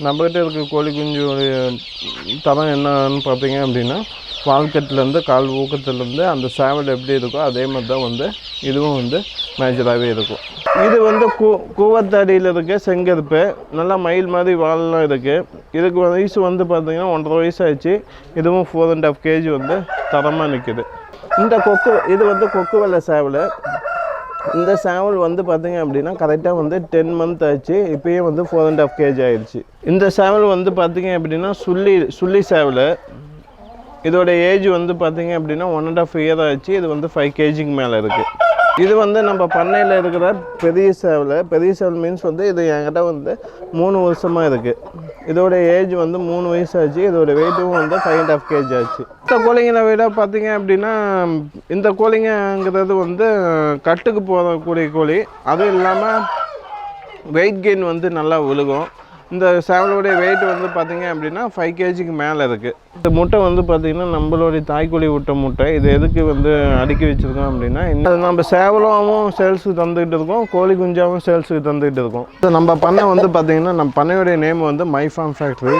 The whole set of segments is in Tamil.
நம்மகிட்ட இருக்க கோழி குஞ்சுடைய தரம் என்னன்னு பார்த்தீங்க அப்படின்னா வால்கட்டிலேருந்து கால் ஊக்கத்துலேருந்து அந்த சேவல் எப்படி இருக்கோ அதே மாதிரி தான் வந்து இதுவும் வந்து மேஜராகவே இருக்கும். இது வந்து கூ கூவத்தடியில் இருக்க செங்கருப்பு. நல்லா மயில் மாதிரி வால்லாம் இருக்குது இதுக்கு வயசு வந்து பார்த்திங்கன்னா ஒன்றரை வயசு ஆச்சு இதுவும் ஃபோர் அண்ட் ஹாஃப் கேஜி வந்து தரமாக நிற்குது இந்த கொக்கு இது வந்து கொக்கு வெள்ளை சேவல். இந்த சேவல் வந்து பார்த்தீங்க அப்படின்னா கரெக்டாக வந்து டென் மந்த் ஆச்சு. இப்போயே வந்து ஃபோர் அண்ட் ஆஃப் கேஜ் ஆயிடுச்சு. இந்த சேவல் வந்து பார்த்தீங்க அப்படின்னா சுள்ளி சுள்ளி சேவல் இதோட ஏஜ் வந்து பார்த்தீங்க அப்படின்னா ஒன் அண்ட் ஆஃப் இயர் ஆச்சு. இது வந்து ஃபைவ் கேஜிக்கு மேலே இருக்குது இது வந்து நம்ம பண்ணையில் இருக்கிற பெரிய சேவல். பெரிய சேவல் மீன்ஸ் வந்து இது என்கிட்ட வந்து மூணு வருஷமாக இருக்குது இதோட ஏஜ் வந்து மூணு வயசு ஆச்சு இதோட வெயிட்டும் வந்து ஃபைவ் அண்ட் ஆஃப் கேஜ் ஆச்சு. இந்த கோழிங்களை விட பார்த்தீங்க அப்படின்னா இந்த கோழிங்கிறது வந்து கட்டுக்கு போகக்கூடிய கோழி. அதுவும் இல்லாமல் வெயிட் கெயின் வந்து நல்லா விழுகும். இந்த சேவலோடைய வெயிட் வந்து பார்த்தீங்க அப்படின்னா ஃபைவ் கேஜிக்கு மேலே இருக்குது இந்த முட்டை வந்து பார்த்திங்கன்னா நம்மளுடைய தாய்க்கோழி விட்ட முட்டை. இது எதுக்கு வந்து அடுக்கி வச்சுருக்கோம் அப்படின்னா இந்த நம்ம சேவலாவும் சேல்ஸுக்கு தந்துக்கிட்டு இருக்கோம் கோழி குஞ்சாவும் சேல்ஸுக்கு தந்துக்கிட்டு இருக்கோம். இப்போ நம்ம பண்ணை வந்து பார்த்திங்கன்னா நம்ம பண்ணையுடைய நேம் வந்து மை ஃபார்ம் ஃபேக்ட்ரி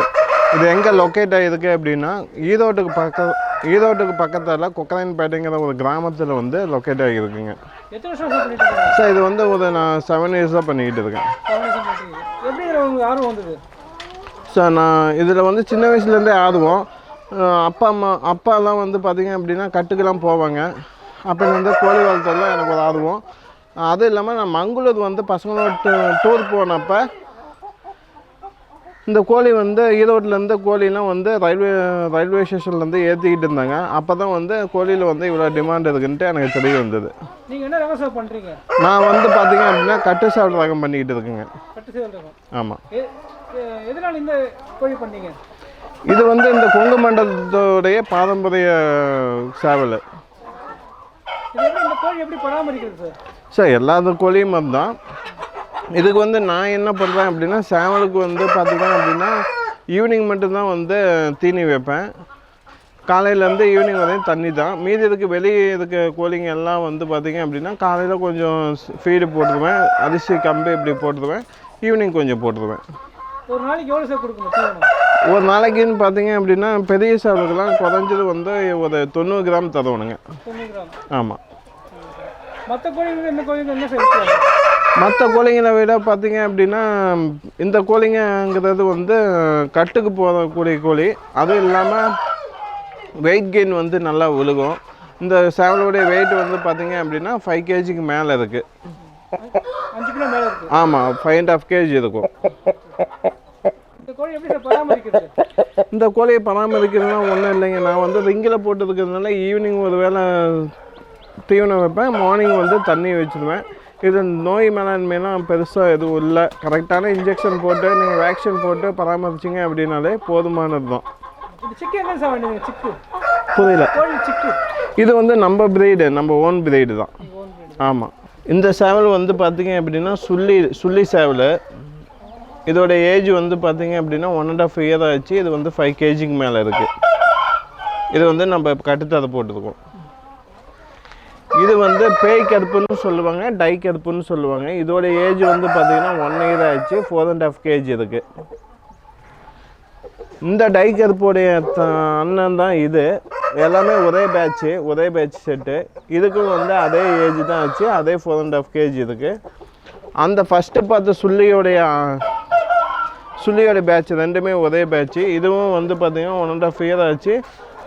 இது எங்கே லொக்கேட் ஆகிருக்கு அப்படின்னா ஈரோட்டுக்கு பக்க ஈரோட்டுக்கு பக்கத்தில் கொக்கரைன்பேட்டைங்கிற ஒரு கிராமத்தில் வந்து லொக்கேட் ஆகியிருக்குங்க எத்தனை வருஷம் சார் பண்ணிட்டு இருக்கீங்க? சார் இது வந்து ஒரு நான் செவன் இயர்ஸாக பண்ணிக்கிட்டு இருக்கேன். எப்படி உங்களுக்கு ஆர்வம் வந்தது? சார் நான் இதில் வந்து சின்ன வயசுலேருந்தே ஆடுவோம் அஹ் அப்பா அம்மா அப்பாலாம் வந்து பார்த்திங்க அப்படின்னா கட்டுக்கெல்லாம் போவாங்க. அப்போ வந்து கோழி வளர்த்தெல்லாம் எனக்கு ஒரு ஆர்வம். அதுவும் இல்லாமல் நான் மங்களூர் வந்து பசங்களோட டூ- டூர் போனப்போ இந்த கோழி வந்து ஈரோட்லேருந்து கோழிலாம் வந்து ரயில்வே ரயில்வே ஸ்டேஷன்லேருந்து ஏற்றிக்கிட்டு இருந்தாங்க. அப்போ தான் வந்து கோழியில் வந்து இவ்வளோ டிமாண்ட் இருக்குன்ட்டு எனக்கு தெரிய வந்தது. நீங்க என்ன ரகம் சார் பண்றீங்க? நான் வந்து பார்த்திங்க அப்படின்னா கட்டு சாப்பிட ரகம் பண்ணிக்கிட்டு இருக்கேங்க. கட்டு சேவல் ரகம். ஆமாம் எதனால இந்த கோழி பண்ணீங்க? இது வந்து இந்த கொங்கு மண்டலத்துடைய பாரம்பரிய சேவல். இந்த கோழி எப்படி பராமரிக்கிறது சார்? சார் எல்லா கோழியும் தான் இதுக்கு வந்து நான் என்ன பண்ணுறேன் அப்படின்னா சேவலுக்கு வந்து பார்த்தீங்க அப்படின்னா ஈவினிங் மட்டும்தான் வந்து தீனி வைப்பேன். காலையிலேருந்து ஈவினிங் வரையும் தண்ணி தான் மீதி இதுக்கு வெளியே இருக்க கோழிங்க எல்லாம் வந்து பார்த்தீங்க அப்படின்னா காலையில் கொஞ்சம் ஃபீடு போட்டுருவேன். அரிசி கம்பு இப்படி போட்டுருவேன். ஈவினிங் கொஞ்சம் போட்டுருவேன். ஒரு நாளைக்கு எவ்வளோ சார் கொடுக்கணும்? ஒரு நாளைக்குன்னு பார்த்தீங்க அப்படின்னா பெரிய சேவலுக்கெல்லாம் குறைஞ்சது வந்து ஒரு தொண்ணூறு கிராம் தருவணுங்க ஆமாம் மற்ற கோழிங்களுக்கு இந்த கோழிங்க என்ன சார் மற்ற கோழிங்களை விட பார்த்தீங்க அப்படின்னா இந்த கோழிங்கிறது வந்து கட்டுக்கு போகக்கூடிய கோழி. அதுவும் இல்லாமல் வெயிட் கெயின் வந்து நல்லா விழுகும். இந்த சேவலோடைய வெயிட் வந்து பார்த்தீங்க அப்படின்னா ஃபைவ் கேஜிக்கு மேலே இருக்குது ஆமாம் ஃபைவ் அண்ட் ஆஃப் கேஜி இருக்கும். இந்த கோழியை பராமரிக்கிறதுனா ஒன்றும் இல்லைங்க. நான் வந்து ரிங்கில் போட்டு இருக்கிறதுனால ஈவினிங் ஒரு வேளை தீவனம் வைப்பேன். மார்னிங் வந்து தண்ணி வச்சுருவேன். இது நோய் மேலாண்மைலாம் பெருசாக எதுவும் இல்லை. கரெக்டான இன்ஜெக்ஷன் போட்டு நீங்கள் வேக்சின் போட்டு பராமரிச்சிங்க அப்படின்னாலே போதுமானது தான். புரியல. இது வந்து நம்ம பிரீடு நம்ம ஓன் பிரீடு தான். ஆமாம் இந்த சேவல் வந்து பார்த்தீங்க அப்படின்னா சுள்ளி சுள்ளி சேவல். இதோட ஏஜ் வந்து பார்த்தீங்க அப்படின்னா ஒன் அண்ட் ஆஃப் இயர் ஆச்சு. இது வந்து ஃபைவ் கேஜிக்கு மேலே இருக்குது இது வந்து நம்ம கட்டுத்தரை போட்டிருக்கோம் இது வந்து பேய் கருப்புன்னு சொல்லுவாங்க டை கருப்புன்னு சொல்லுவாங்க. இதோட ஏஜ் வந்து பார்த்தீங்கன்னா ஒன் இயர் ஆயிடுச்சு. ஃபோர் அண்ட் ஆஃப் கேஜி இருக்குது இந்த டை கருப்புடைய அண்ணன் தான் இது. எல்லாமே ஒரே பேட்ச்சு ஒரே பேட்ச் செட்டு இதுக்கும் வந்து அதே ஏஜ் தான் ஆச்சு. அதே ஃபோர் அண்ட் ஆஃப் கேஜி இருக்குது அந்த ஃபஸ்ட்டு பார்த்த சுள்ளியோடைய சுள்ளியோட பேட்ச் ரெண்டுமே ஒரே பேட்ச்சு இதுவும் வந்து பார்த்தீங்கன்னா ஒன் அண்ட் ஆஃப் இயர் ஆச்சு.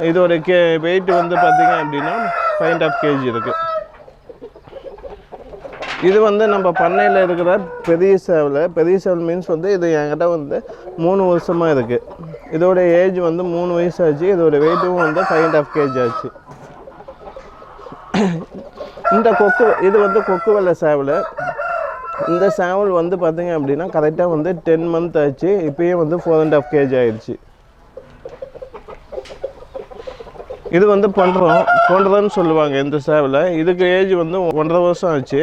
இதோட கே வெயிட் வந்து பார்த்தீங்க அப்படின்னா ஃபைவ் அண்ட் ஆஃப் கேஜி இருக்குது இது வந்து நம்ம பண்ணையில் இருக்கிற பெரிய சேவல். பெரிய சேவல் மீன்ஸ் வந்து இது என்கிட்ட வந்து மூணு வருஷமாக இருக்குது இதோட ஏஜ் வந்து மூணு வயசு ஆச்சு. இதோட வெயிட்டும் வந்து ஃபைவ் அண்ட் ஆஃப் கேஜி ஆச்சு. இந்த கொக்கு இது வந்து கொக்கு வெள்ளை சேவல். இந்த சேவல் வந்து பார்த்திங்க அப்படின்னா கரெக்டாக வந்து டென் மந்த் ஆச்சு. இப்போயே வந்து ஃபோர் அண்ட் ஆஃப் கேஜி ஆயிடுச்சு இது வந்து பண்ணுறோம் பண்ணுறதுன்னு சொல்லுவாங்க இந்த சேவில். இதுக்கு ஏஜ் வந்து ஒன்றரை வருஷம் ஆச்சு.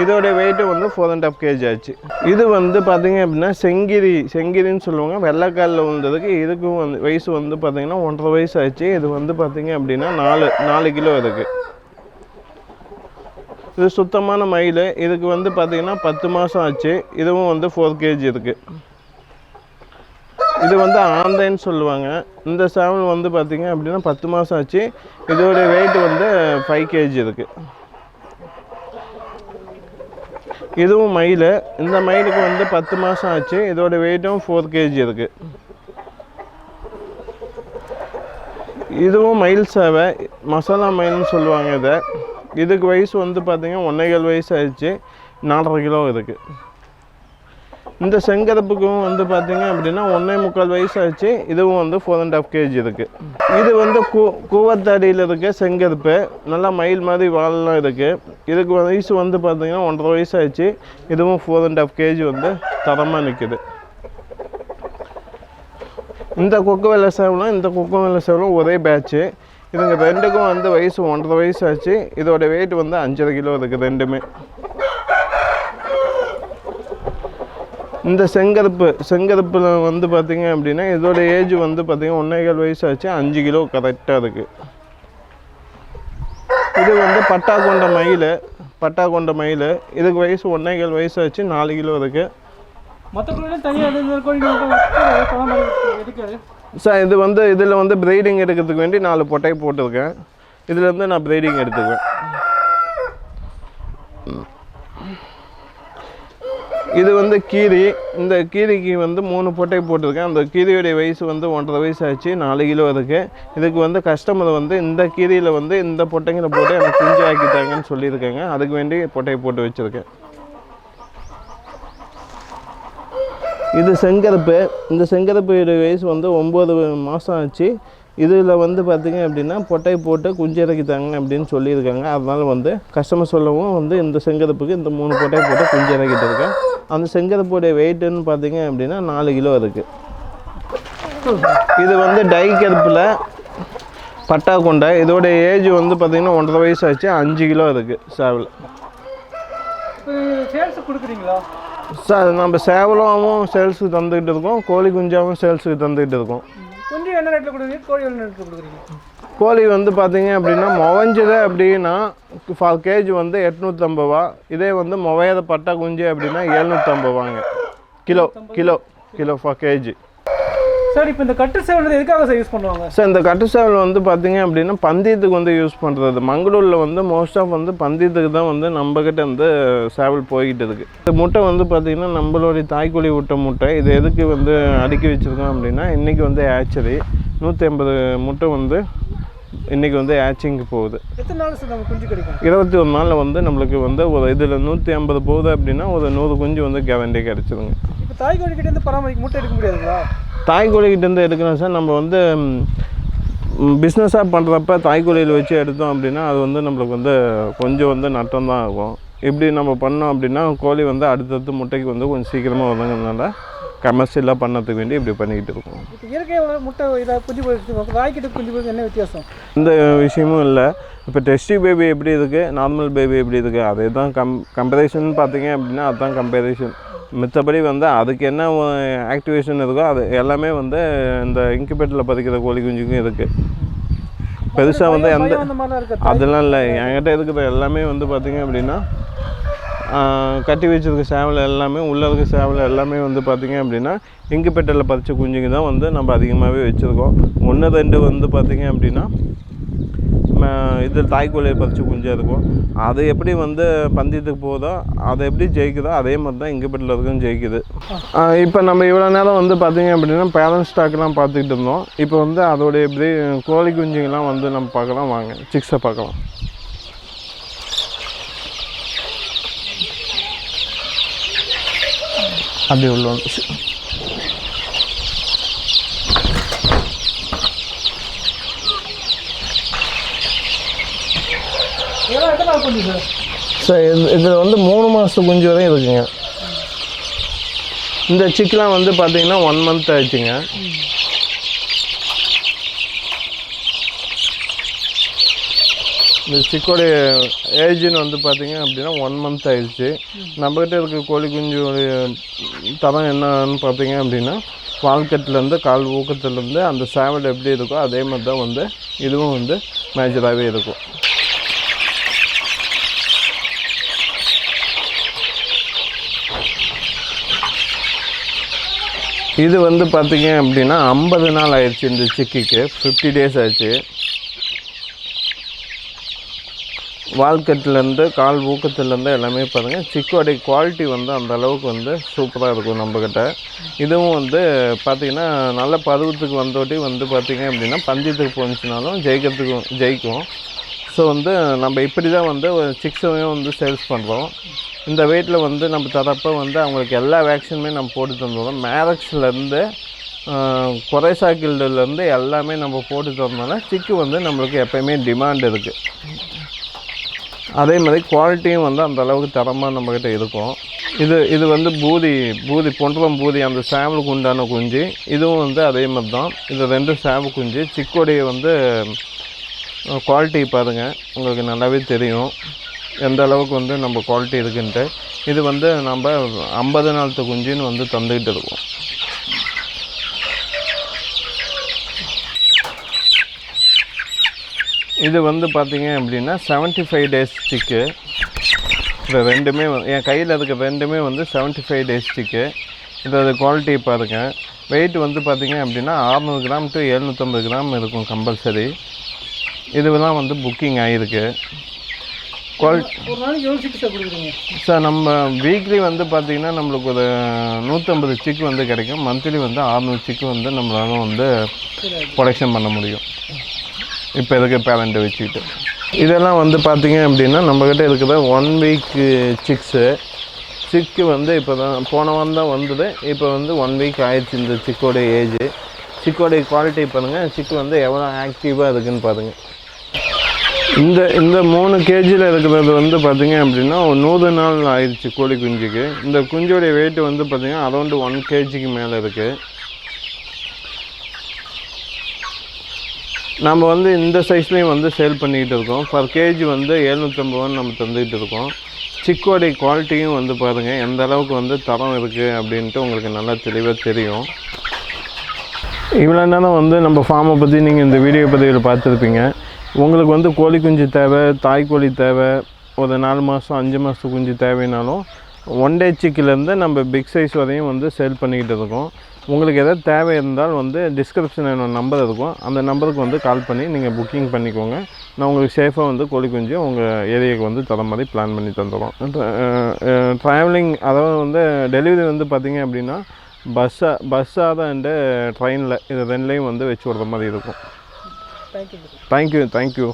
இதோடைய வெயிட்டு வந்து ஃபோர் அண்ட் ஆஃப் கேஜி ஆச்சு. இது வந்து பார்த்தீங்க அப்படின்னா செங்கிரி செங்கிரின்னு சொல்லுவாங்க. வெள்ளைக்காலில் வந்ததுக்கு இதுக்கும் வந்து வயசு வந்து பார்த்தீங்கன்னா ஒன்றரை வயசு ஆச்சு. இது வந்து பார்த்தீங்க அப்படின்னா நாலு நாலு கிலோ இருக்குது இது சுத்தமான மயில். இதுக்கு வந்து பார்த்தீங்கன்னா பத்து மாதம் ஆச்சு. இதுவும் வந்து ஃபோர் கேஜி இருக்குது இது வந்து ஆந்தைன்னு சொல்லுவாங்க. இந்த சேவல் வந்து பார்த்திங்க அப்படின்னா பத்து மாதம் ஆச்சு. இதோட வெயிட் வந்து ஃபைவ் கேஜி இருக்குது இதுவும் மயில். இந்த மயிலுக்கு வந்து பத்து மாதம் ஆச்சு. இதோட வெயிட்டும் ஃபோர் கேஜி இருக்குது இதுவும் மயில் சேவை. மசாலா மயில்னு சொல்லுவாங்க இதை. இதுக்கு வயசு வந்து பார்த்திங்கன்னா ஒன்றேகால் வயசு ஆயிடுச்சு. நாலரை கிலோ இருக்குது இந்த செங்கருப்புக்கும் வந்து பார்த்தீங்க அப்படின்னா ஒன்றே முக்கால் வயசு ஆச்சு இதுவும் வந்து ஃபோர் அண்ட் ஆஃப் கேஜி இருக்குது இது வந்து கூ கூவத்தாடியில் இருக்க செங்கருப்பு. நல்லா மயில் மாதிரி வாழலாம் இருக்குது இதுக்கு வயசு வந்து பார்த்தீங்கன்னா ஒன்றரை வயசு ஆச்சு இதுவும் ஃபோர் அண்ட் ஆஃப் கேஜி வந்து தரமாக நிற்குது இந்த கொக்கு வெள்ளை சேவலும் இந்த கொக்கு வெள்ளை சேவலும் ஒரே பேட்ச்சு இதுங்க ரெண்டுக்கும் வந்து வயசு ஒன்றரை வயசு ஆச்சு இதோட வெயிட் வந்து அஞ்சரை கிலோ இருக்குது ரெண்டுமே. இந்த செங்கருப்பு செங்கருப்பில் வந்து பார்த்தீங்க அப்படின்னா இதோட ஏஜ் வந்து பார்த்தீங்கன்னா ஒன்றேகால் வயசு ஆச்சு அஞ்சு கிலோ கரெக்டாக இருக்குது இது வந்து பட்டா கொண்ட மயில் பட்டா கொண்ட மயில். இதுக்கு வயசு ஒன்றேகால் வயசு ஆச்சு நாலு கிலோ இருக்குது சார் இது வந்து இதில் வந்து ப்ரீடிங் எடுக்கிறதுக்கு வேண்டி நாலு பொட்டை போட்டிருக்கேன். இதில் இருந்து நான் ப்ரீடிங் எடுத்துக்குவேன். இது வந்து கீரி. இந்த கீரிக்கு வந்து மூணு பொட்டை போட்டிருக்கேன். அந்த கீரியுடைய வயசு வந்து ஒன்றரை வயசு ஆச்சு. நாலு கிலோ இருக்குது இதுக்கு வந்து கஸ்டமர் வந்து இந்த கீரியில் வந்து இந்த பொட்டைங்களை போட்டு எனக்கு குஞ்சு ஆக்கிட்டாங்கன்னு சொல்லியிருக்காங்க. அதுக்கு வேண்டி பொட்டையை போட்டு வச்சுருக்கேன். இது செங்கருப்பு. இந்த செங்கருப்பு வயசு வந்து ஒம்பது மாதம் ஆச்சு. இதில் வந்து பார்த்திங்க அப்படின்னா பொட்டை போட்டு குஞ்சு இறக்கித்தாங்க அப்படின்னு சொல்லியிருக்காங்க. அதனால் வந்து கஸ்டமர் சொல்லவும் வந்து இந்த செங்கருப்புக்கு இந்த மூணு பொட்டை போட்டு குஞ்சு இறக்கிட்டு இருக்கேன். அந்த செங்கருப்புடைய வெயிட்டுன்னு பார்த்தீங்க அப்படின்னா நாலு கிலோ இருக்குது இது வந்து டை கருப்பில் பட்டா கொண்டை. இதோட ஏஜ் வந்து பார்த்திங்கன்னா ஒன்றரை வயசு ஆச்சு அஞ்சு கிலோ இருக்குது சேவல். கொடுக்குறீங்களா? சார் நம்ம சேவலாவும் சேல்ஸுக்கு தந்துக்கிட்டு இருக்கோம் கோழி குஞ்சாவும் சேல்ஸுக்கு தந்துக்கிட்டு இருக்கோம். கொஞ்சம் என்ன ரேட்டில் கொடுக்குறீங்க? கோழி என்ன ரேட்டில் கொடுக்குறீங்க? கோழி வந்து பார்த்தீங்க அப்படின்னா முவஞ்சது அப்படின்னா ஃபார் கேஜி வந்து எட்நூற்றம்பது ரூபா இதே வந்து முவையாத பட்டா குஞ்சு அப்படின்னா எழுநூற்றம்பது ரூபாங்க kilo kilo kilo for KG sir இப்போ இந்த கட்டு சேவல் எதுக்காக சார் யூஸ் பண்ணுவாங்க? சார் இந்த கட்டு சேவல் வந்து பார்த்தீங்க அப்படின்னா பந்தயத்துக்கு வந்து யூஸ் பண்ணுறது மங்களூரில் வந்து மோஸ்ட் ஆஃப் வந்து பந்தயத்துக்கு தான் வந்து நம்மக்கிட்ட வந்து சேவல் போய்கிட்டு இருக்குது இந்த முட்டை வந்து பார்த்திங்கன்னா நம்மளுடைய தாய்க்கோழி விட்ட முட்டை. இது எதுக்கு வந்து அடுக்கி வச்சுருக்கோம் அப்படின்னா இன்றைக்கி வந்து ஆச்சரி நூற்றி ஐம்பது முட்டை வந்து இன்றைக்கி வந்து ஆச்சிங்க்கு போகுது. எத்தனை நாள் சார் நம்ம குஞ்சு கிடைக்கும் இருபத்தி ஒரு நாளில் வந்து நம்மளுக்கு வந்து ஒரு இதில் நூற்றி ஐம்பது போகுது அப்படின்னா ஒரு நூறு குஞ்சு வந்து கேரண்டி கிடச்சிருங்க. இப்போ தாய் கோழி கிட்ட இருந்து பராமரிக்க முட்டை எடுக்க முடியாதுங்களா? தாய்க்கோழிக்கிட்டேருந்து எடுக்கணும் சார். நம்ம வந்து பிஸ்னஸாக பண்ணுறப்ப தாய்க்கோழியில் வச்சு எடுத்தோம் அப்படின்னா அது வந்து நம்மளுக்கு வந்து கொஞ்சம் வந்து நட்டம் தான் ஆகும். இப்படி நம்ம பண்ணோம் அப்படின்னா கோழி வந்து அடுத்தடுத்து முட்டைக்கு வந்து கொஞ்சம் சீக்கிரமாக வருங்கிறதுனால கமர்ஷியலாக பண்ணதுக்கு வேண்டி இப்படி பண்ணிக்கிட்டு இருக்கோம். இயற்கை முட்டை இதாக குஞ்சு போய் தாய்க்கிட்ட குஞ்சு போய் என்ன வித்தியாசம்? எந்த விஷயமும் இல்லை. இப்போ டெஸ்டி பேபி எப்படி இருக்குது நார்மல் பேபி எப்படி இருக்குது அதே தான் கம் கம்பேரிஷன் பார்த்தீங்க அப்படின்னா அதுதான் கம்பேரிஷன் மித்தபடி வந்து அதுக்கு என்ன ஆக்டிவேஷன் இருக்கோ அது எல்லாமே வந்து இந்த இன்குபேட்டரில் பதிக்கிற கோழி குஞ்சுக்கும் இருக்குது பெருசாக வந்து எந்த அதெல்லாம் இல்லை. என்கிட்ட இருக்கிற எல்லாமே வந்து பார்த்தீங்க அப்படின்னா கட்டி வச்சிருக்க சேவல் எல்லாமே உள்ளே இருக்க சேவல் எல்லாமே வந்து பார்த்திங்க அப்படின்னா இங்குபெட்டரில் பறித்த குஞ்சுங்க தான் வந்து நம்ம அதிகமாகவே வச்சுருக்கோம். ஒன்று ரெண்டு வந்து பார்த்திங்க அப்படின்னா ம, இது தாய்க்கோழியை பறித்து குஞ்சாக இருக்கும். அது எப்படி வந்து பந்தயத்துக்கு போகுதோ அதை எப்படி ஜெயிக்குதோ அதே மாதிரி தான் இங்குபெட்டில் இருக்கும் ஜெயிக்குது. இப்போ நம்ம இவ்வளோ நேரம் வந்து பார்த்திங்க அப்படின்னா பேரண்ட் ஸ்டாக்லாம் பார்த்துக்கிட்டு இருந்தோம். இப்போ வந்து அதோடைய எப்படி கோழி குஞ்சுங்கெல்லாம் வந்து நம்ம பார்க்கலாம் வாங்க. சிக்ஸை பார்க்கலாம். அப்படி உள்ள வந்துச்சு சார் சார் இது இதில் வந்து மூணு மாதத்து குஞ்சு வரையும் இருக்குங்க. இந்த சிக்கெலாம் வந்து பார்த்தீங்கன்னா ஒன் மந்த் ஆயிடுச்சுங்க. இந்த சிக்கோடைய ஏஜ்னு வந்து பார்த்திங்க அப்படின்னா ஒன் மந்த் ஆயிடுச்சு. நம்மக்கிட்ட இருக்க கோழி குஞ்சுடைய தரம் என்னன்னு பார்த்தீங்க அப்படின்னா வால்கட்டிலேருந்து கால் ஊக்கத்துலேருந்து அந்த சேவல் எப்படி இருக்கோ அதே மாதிரி தான் வந்து இதுவும் வந்து மேஜராகவே இருக்கும். இது வந்து பார்த்தீங்க அப்படின்னா ஐம்பது நாள் ஆயிடுச்சு இந்த சிக்கிக்கு. ஃபிஃப்டி டேஸ் ஆச்சு. வால்கட்டிலேருந்து கால் ஊக்கத்துலேருந்து எல்லாமே பாருங்கள் சிக்கோடைய குவாலிட்டி வந்து அந்த அளவுக்கு வந்து சூப்பராக இருக்கும் நம்மக்கிட்ட இதுவும் வந்து பார்த்திங்கன்னா நல்ல பருவத்துக்கு வந்தோட்டி வந்து பார்த்திங்க அப்படின்னா பஞ்சத்துக்கு போணுச்சுனாலும் ஜெயிக்கிறதுக்கு ஜெயிக்கும். ஸோ வந்து நம்ம இப்படி தான் வந்து சிக்ஸையும் வந்து சேல்ஸ் பண்ணுறோம் இந்த வெயிட்டில் வந்து நம்ம தரப்போ வந்து அவங்களுக்கு எல்லா வேக்சினுமே நம்ம போட்டு தந்துடுறோம். மேரக்ஸ்லேருந்து குறைசா கில்டுலேருந்து எல்லாமே நம்ம போட்டு தந்தோம்னா சிக்கு வந்து நம்மளுக்கு எப்போயுமே டிமாண்ட் இருக்குது அதே மாதிரி குவாலிட்டியும் வந்து அந்த அளவுக்கு தரமாக நம்மக்கிட்ட இருக்கும். இது இது வந்து பூதி பூதி பொன்றம் பூதி அந்த சேவலுக்கு உண்டான குஞ்சு. இதுவும் வந்து அதே மாதிரி தான். இது ரெண்டு சேவல் குஞ்சு. சிக்கோடைய வந்து குவாலிட்டி பாருங்கள் உங்களுக்கு நல்லாவே தெரியும். எந்த அளவுக்கு வந்து நம்ம குவாலிட்டி இருக்குன்ட்டு. இது வந்து நம்ம ஐம்பது நாளத்து குஞ்சுன்னு வந்து தந்துக்கிட்டு இருக்கோம். இது வந்து பார்த்தீங்க அப்படின்னா 75 ஃபைவ் டேஸ் ஸ்டிக்கு இது ரெண்டுமே என் கையில் இருக்க ரெண்டுமே வந்து 75 ஃபைவ் டேஸ் ஸ்டிக்கு இதோட குவாலிட்டி பாருங்க. வெயிட் வந்து பார்த்தீங்க அப்படின்னா 600 கிராம் டு 750 கிராம் இருக்கும் கம்பல்சரி இதுவெல்லாம் வந்து புக்கிங் ஆகிருக்கு குவாலிட்டி சார் நம்ம வீக்லி வந்து பார்த்திங்கன்னா நம்மளுக்கு ஒரு நூற்றம்பது சிக்கு வந்து கிடைக்கும். மந்த்லி வந்து 600 சிக்கு வந்து நம்மளால வந்து ப்ரொடக்ஷன் பண்ண முடியும். இப்போ இருக்க பேரண்ட்டை வச்சுக்கிட்டு? இதெல்லாம் வந்து பார்த்தீங்க அப்படின்னா நம்மக்கிட்ட இருக்கிற ஒன் வீக் சிக்ஸு சிக்கு வந்து இப்போ தான் போன வாரம் தான் வந்தது. இப்போ வந்து ஒன் வீக் ஆயிடுச்சு இந்த சிக்கோட ஏஜ் சிக்கோடைய குவாலிட்டி பாருங்கள் சிக்கு வந்து எவ்வளோ ஆக்டிவாக இருக்குன்னு பாருங்கள் இந்த இந்த மூணு கேஜியில் இருக்கிறது வந்து பார்த்தீங்க அப்படின்னா ஒரு நூறு நாள் ஆயிடுச்சு கோழி குஞ்சுக்கு. இந்த குஞ்சோடைய வெயிட் வந்து பார்த்திங்கன்னா அரௌண்டு ஒன் கேஜிக்கு மேலே இருக்குது நம்ம வந்து இந்த சைஸ்லேயும் வந்து சேல் பண்ணிக்கிட்டு இருக்கோம். பர் கேஜி வந்து எழுநூற்றம்பதுன்னு நம்ம தந்துக்கிட்டு இருக்கோம். சிக்கோடைய குவாலிட்டியும் வந்து பாருங்கள் எந்த அளவுக்கு வந்து தரம் இருக்குது அப்படின்ட்டு உங்களுக்கு நல்லா தெளிவாக தெரியும். இவ்வளோ நேரம் வந்து நம்ம ஃபார்மை பற்றி நீங்கள் இந்த வீடியோ பதிவில் பார்த்துருப்பீங்க. உங்களுக்கு வந்து கோழி குஞ்சு தேவை தாய் கோழி தேவை ஒரு நாலு மாதம் அஞ்சு மாதத்து குஞ்சு தேவைனாலும் ஒன் டே சிக்கிலேருந்து நம்ம பிக் சைஸ் வரையும் வந்து சேல் பண்ணிக்கிட்டு இருக்கோம். உங்களுக்கு எதாவது தேவை இருந்தால் வந்து டிஸ்கிரிப்ஷனில் என்னோட நம்பர் இருக்கும். அந்த நம்பருக்கு வந்து கால் பண்ணி நீங்கள் புக்கிங் பண்ணிக்கோங்க. நான் உங்களுக்கு சேஃபாக வந்து கோழி குஞ்சு உங்கள் ஏரியாவுக்கு வந்து தர மாதிரி பிளான் பண்ணி தந்துடுறோம். ட்ராவலிங் அதாவது வந்து டெலிவரி வந்து பார்த்திங்க அப்படின்னா பஸ்ஸாக பஸ்ஸாக தான் அண்டு ட்ரெயினில் இது ரெண்டுலேயும் வந்து வச்சு விடுற மாதிரி இருக்கும். Thank you thank you